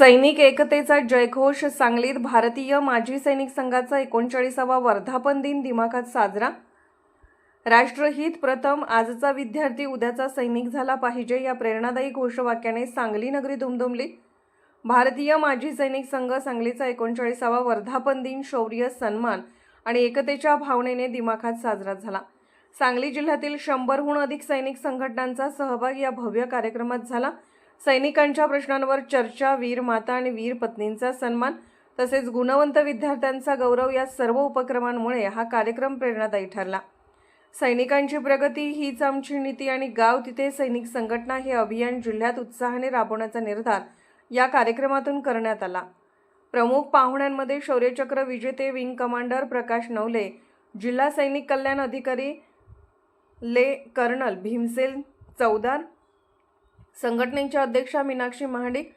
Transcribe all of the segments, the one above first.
सैनिक एकतेचा जयघोष सांगलीत भारतीय माजी सैनिक संघाचा एकोणचाळीसावा वर्धापन दिन दिमाखात साजरा. राष्ट्रहित प्रथम आजचा विद्यार्थी उद्याचा सैनिक झाला पाहिजे या प्रेरणादायी घोषवाक्याने सांगली नगरी दुमदुमली. भारतीय माजी सैनिक संघ सांगलीचा एकोणचाळीसावा वर्धापन दिन शौर्य सन्मान आणि एकतेच्या भावनेने दिमाखात साजरा झाला. सांगली जिल्ह्यातील शंभरहून अधिक सैनिक संघटनांचा सहभाग या भव्य कार्यक्रमात झाला. सैनिकांच्या प्रश्नांवर चर्चा वीर माता आणि वीर पत्नींचा सन्मान तसेच गुणवंत विद्यार्थ्यांचा गौरव या सर्व उपक्रमांमुळे हा कार्यक्रम प्रेरणादायी ठरला. सैनिकांची प्रगती हीच आमची नीती आणि गाव तिथे सैनिक संघटना हे अभियान जिल्ह्यात उत्साहाने राबवण्याचा निर्धार या कार्यक्रमातून करण्यात आला. प्रमुख पाहुण्यांमध्ये शौर्यचक्र विजेते विंग कमांडर प्रकाश नवले जिल्हा सैनिक कल्याण अधिकारी ले कर्नल भीमसेन चौदार संघटनेच्या अध्यक्षा मीनाक्षी महाडिक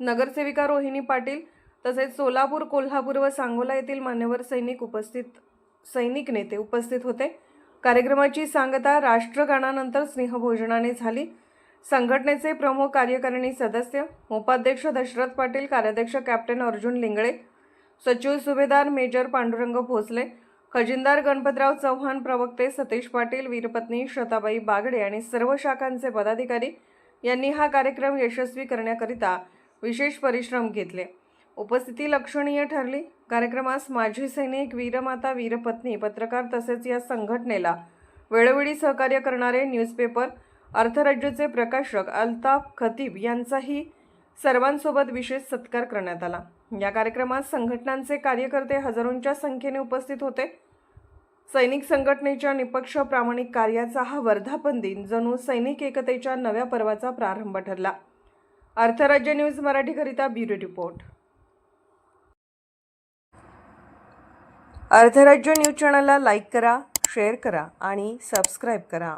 नगरसेविका रोहिणी पाटील तसेच सोलापूर कोल्हापूर व सांगोला येथील मान्यवर सैनिक उपस्थित सैनिक नेते उपस्थित होते. कार्यक्रमाची सांगता राष्ट्रगानानंतर स्नेहभोजनाने झाली. संघटनेचे प्रमुख कार्यकारिणी सदस्य उपाध्यक्ष दशरथ पाटील कार्याध्यक्ष कॅप्टन अर्जुन लिंगळे सचिव सुभेदार मेजर पांडुरंग भोसले खजिनदार गणपतराव चव्हाण प्रवक्ते सतीश पाटील वीरपत्नी श्रताबाई बागडे आणि सर्व शाखांचे पदाधिकारी यांनी हा कार्यक्रम यशस्वी करण्याकरिता विशेष परिश्रम घेतले. उपस्थिती लक्षणीय ठरली. कार्यक्रमास माजी सैनिक वीरमाता वीरपत्नी पत्रकार तसेच या संघटनेला वेळोवेळी सहकार्य करणारे न्यूजपेपर अर्थराज्यचे प्रकाशक अल्ताफ खतीब यांचाही सर्वांसोबत विशेष सत्कार करण्यात आला. या कार्यक्रमात संघटनांचे कार्यकर्ते हजारोंच्या संख्येने उपस्थित होते. सैनिक संघटनेच्या निपक्ष प्रामाणिक कार्याचा हा वर्धापन दिन जणू सैनिक एकतेच्या नव्या पर्वाचा प्रारंभ ठरला. अर्थराज्य न्यूज मराठीकरिता ब्युरो रिपोर्ट. अर्थराज्य न्यूज चॅनलला लाईक करा शेअर करा आणि सबस्क्राईब करा.